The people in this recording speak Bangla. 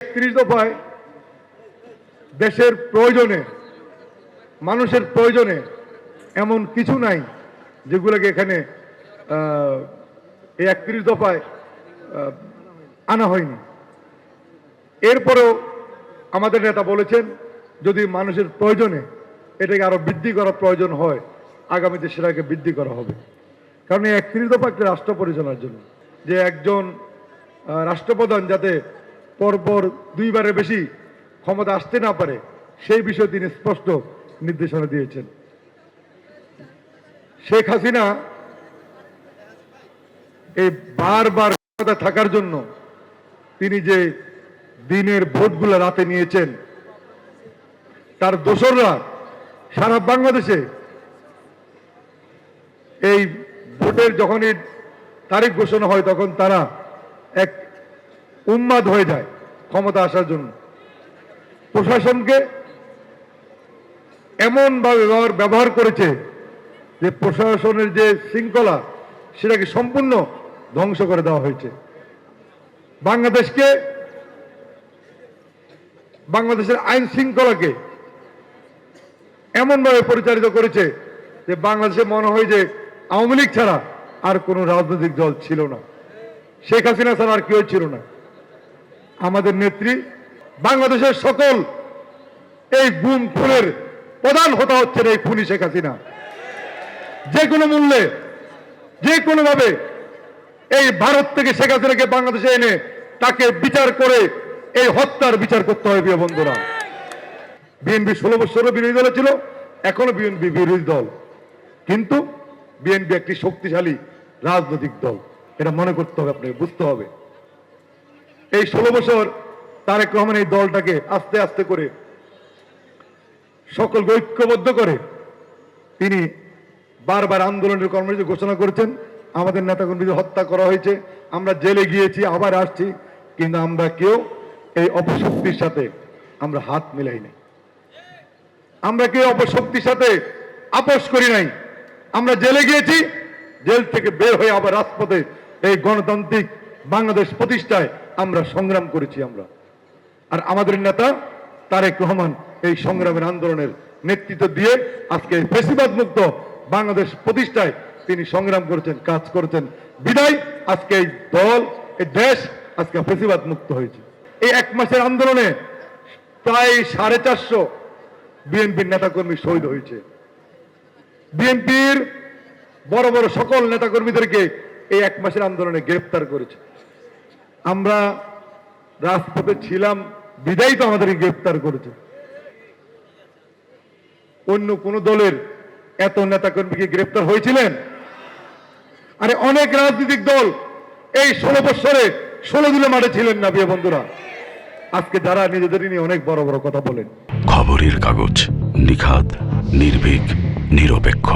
একত্রিশ দফায় দেশের প্রয়োজনে, মানুষের প্রয়োজনে এমন কিছু নাই যেগুলোকে এখানে এই একত্রিশ দফায় আনা হয়নি। এরপরেও আমাদের নেতা বলেছেন, যদি মানুষের প্রয়োজনে এটাকে আরও বৃদ্ধি করার প্রয়োজন হয় আগামীতে সেটাকে বৃদ্ধি করা হবে। কারণ এই একত্রিশ দফা একটা রাষ্ট্র পরিচালনার জন্য। যে একজন রাষ্ট্রপ্রধান যাতে পরপর দুইবারের বেশি ক্ষমতা আসতে না পারে, সেই বিষয়ে তিনি স্পষ্ট নির্দেশনা দিয়েছেন। শেখ হাসিনা এই বারবার ক্ষমতা থাকার জন্য তিনি যে দিনের ভোটগুলো রাতে নিয়েছেন, তার দোসররা সারা বাংলাদেশে এই ভোটের যখনই তারিখ ঘোষণা হয়, তখন তারা এক উন্মাদ হয়ে যায় ক্ষমতা আসার জন্য। প্রশাসনকে এমনভাবে ব্যবহার করেছে যে প্রশাসনের যে শৃঙ্খলা, সেটাকে সম্পূর্ণ ধ্বংস করে দেওয়া হয়েছে। বাংলাদেশকে, বাংলাদেশের আইন শৃঙ্খলাকে এমনভাবে পরিচালিত করেছে যে বাংলাদেশে মনে হয় যে আওয়ামী লীগ ছাড়া আর কোনো রাজনৈতিক দল ছিল না। শেখ হাসিনা ছাড়া আর কেউ ছিল না। আমাদের নেত্রী, বাংলাদেশের সকল এই গুম খুনের প্রধান হতা হচ্ছে এই খুনি শেখ হাসিনা। যে কোনো মূল্যে, যে কোনোভাবে এই ভারত থেকে শেখ হাসিনাকে বাংলাদেশে এনে তাকে বিচার করে এই হত্যার বিচার করতে হবে প্রিয় বন্ধুরা। বিএনপি ষোলো বছরও বিরোধী দলে ছিল, এখনও বিএনপি বিরোধী দল। কিন্তু বিএনপি একটি শক্তিশালী রাজনৈতিক দল। এটা মনে করতে হবে, আপনাকে বুঝতে হবে। এই ষোলো বছর তারেক রহমান এই দলটাকে আস্তে আস্তে করে সকলকে ঐক্যবদ্ধ করে তিনি বারবার আন্দোলনের কর্মসূচি ঘোষণা করেছেন। আমাদের নেতাকর্মীদের হত্যা করা হয়েছে। আমরা জেলে গিয়েছি, আবার আসছি, কিন্তু আমরা কেউ এই অপশক্তির সাথে আমরা হাত মিলাই নাই। আমরা কেউ অপশক্তির সাথে আপোষ করি নাই। আমরা জেলে গিয়েছি, জেল থেকে বের হয়ে আবার রাজপথে এই গণতান্ত্রিক বাংলাদেশ প্রতিষ্ঠায় আমরা সংগ্রাম করেছি আমরা। আর আমাদের নেতা তারেক রহমান এই সংগ্রামের আন্দোলনের নেতৃত্ব দিয়ে আজকে ফেসিবাদ মুক্ত বাংলাদেশ প্রতিষ্ঠায় তিনি সংগ্রাম করেছেন, কাজ করেছেন। বিদায়, আজকে এই দল, এই দেশ আজকে ফেসিবাদ মুক্ত হয়েছে। এই এক মাসের আন্দোলনে প্রায় সাড়ে চারশো বিএনপির নেতাকর্মী শহীদ হয়েছে। বিএনপির বড় বড় সকল নেতাকর্মীদেরকে এই এক মাসের আন্দোলনে গ্রেপ্তার করেছে। আমরা রাজপথে ছিলাম, বিদায়ী তো আমাদেরকে গ্রেপ্তার করেছে। অন্য কোন দলের এত নেতাকর্মীকে গ্রেপ্তার হয়েছিলেন? আরে অনেক রাজনৈতিক দল এই ষোলো বৎসরে ষোলো দিনে মাঠে ছিলেন না বিয়ে বন্ধুরা। আজকে যারা নিজেদের নিয়ে অনেক বড় বড় কথা বলেন। খবরের কাগজ নিখাত নির্ভীক, নিরপেক্ষ।